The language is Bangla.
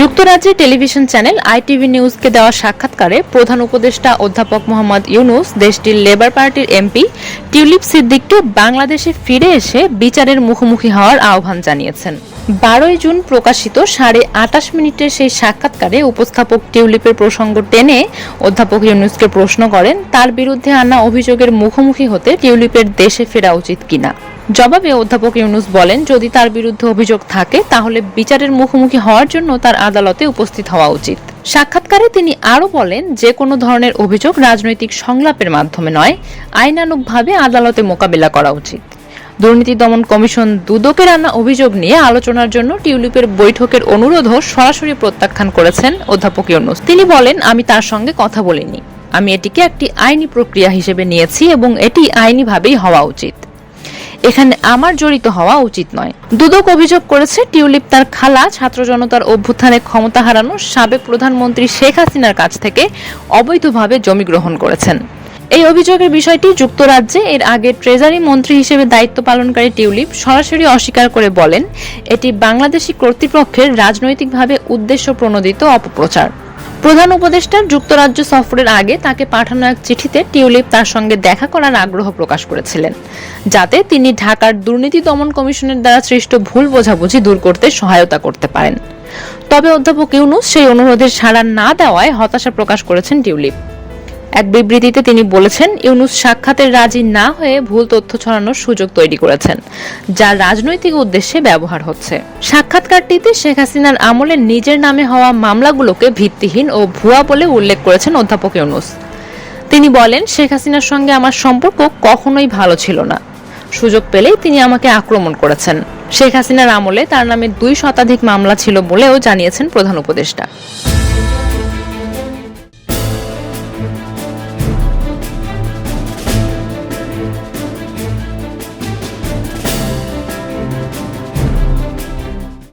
যুক্তরাজ্যের টেলিভিশন চ্যানেল আইটিভি নিউজকে দেওয়া সাক্ষাৎকারে প্রধান উপদেষ্টা অধ্যাপক মোহাম্মদ ইউনুস, দেশটির লেবার পার্টির এমপি টিউলিপ সিদ্দিককে বাংলাদেশে ফিরে এসে বিচারের মুখোমুখি হওয়ার আহ্বান জানিয়েছেন। বারোই জুন প্রকাশিত সাড়ে আটাশ মিনিটের সেই সাক্ষাৎকারে উপস্থাপক টিউলিপের প্রসঙ্গ টেনে অধ্যাপক ইউনুসকে প্রশ্ন করেন, তার বিরুদ্ধে আনা অভিযোগের মুখোমুখি হতে টিউলিপের দেশে ফেরা উচিত কিনা? জবাবে অধ্যাপক ইউনুস বলেন, যদি তার বিরুদ্ধে অভিযোগ থাকে, তাহলে বিচারের মুখোমুখি হওয়ার জন্য তার আদালতে উপস্থিত হওয়া উচিত। সাক্ষাৎকারে তিনি আরও বলেন, যে কোনো ধরনের অভিযোগ রাজনৈতিক সংলাপের মাধ্যমে নয়, আইনানুগভাবে আদালতে মোকাবিলা করা উচিত। দুর্নীতি দমন কমিশন দুদকের আনা অভিযোগ নিয়ে আলোচনার জন্য টিউলিপের বৈঠকের অনুরোধও সরাসরি প্রত্যাখ্যান করেছেন অধ্যাপক ইউনুস। তিনি বলেন, আমি তার সঙ্গে কথা বলিনি। আমি এটিকে একটি আইনি প্রক্রিয়া হিসেবে নিয়েছি এবং এটি আইনিভাবেই হওয়া উচিত। এখানে আমার জড়িত হওয়া উচিত নয়। দুদক অভিযোগ করেছে, টিউলিপ তার খালা, ছাত্র জনতার অভ্যুত্থানে ক্ষমতা হারানো সাবেক প্রধানমন্ত্রী শেখ হাসিনার কাছ থেকে অবৈধভাবে জমি গ্রহণ করেছেন। এই অভিযোগের বিষয়টি যুক্তরাজ্যে, এর আগে ট্রেজারি মন্ত্রী হিসেবে দায়িত্ব পালনকারী টিউলিপ সরাসরি অস্বীকার করে বলেন, এটি বাংলাদেশি কর্তৃপক্ষের রাজনৈতিকভাবে উদ্দেশ্য প্রণোদিত অপপ্রচার। প্রধান উপদেষ্টা যুক্তরাজ্য সফরের আগে তাকে পাঠানো এক চিঠিতে টিউলিপ তার সঙ্গে দেখা করার আগ্রহ প্রকাশ করেছিলেন, যাতে তিনি ঢাকার দুর্নীতি দমন কমিশনের দ্বারা সৃষ্ট ভুল বোঝাবুঝি দূর করতে সহায়তা করতে পারেন। তবে অধ্যাপক ইউনুস সেই অনুরোধের সাড়া না দেওয়ায় হতাশা প্রকাশ করেছেন টিউলিপ। এক বিবৃতিতে তিনি বলেছেন, ইউনুস সাক্ষাতের রাজি না হয়ে ভুল তথ্য ছড়ানোর সুযোগ তৈরি করেছেন, যা রাজনৈতিক উদ্দেশ্যে ব্যবহার হচ্ছে। সাক্ষাৎকারটিতে শেখ হাসিনার আমলে নিজের নামে হওয়া মামলাগুলোকে ভিত্তিহীন ও ভুয়া বলে উল্লেখ করেছেন অধ্যাপক ইউনুস। তিনি বলেন, শেখ হাসিনার সঙ্গে আমার সম্পর্ক কখনোই ভালো ছিল না। সুযোগ পেলেই তিনি আমাকে আক্রমণ করেছেন। শেখ হাসিনার আমলে তার নামে দুই শতাধিক মামলা ছিল বলেও জানিয়েছেন প্রধান উপদেষ্টা।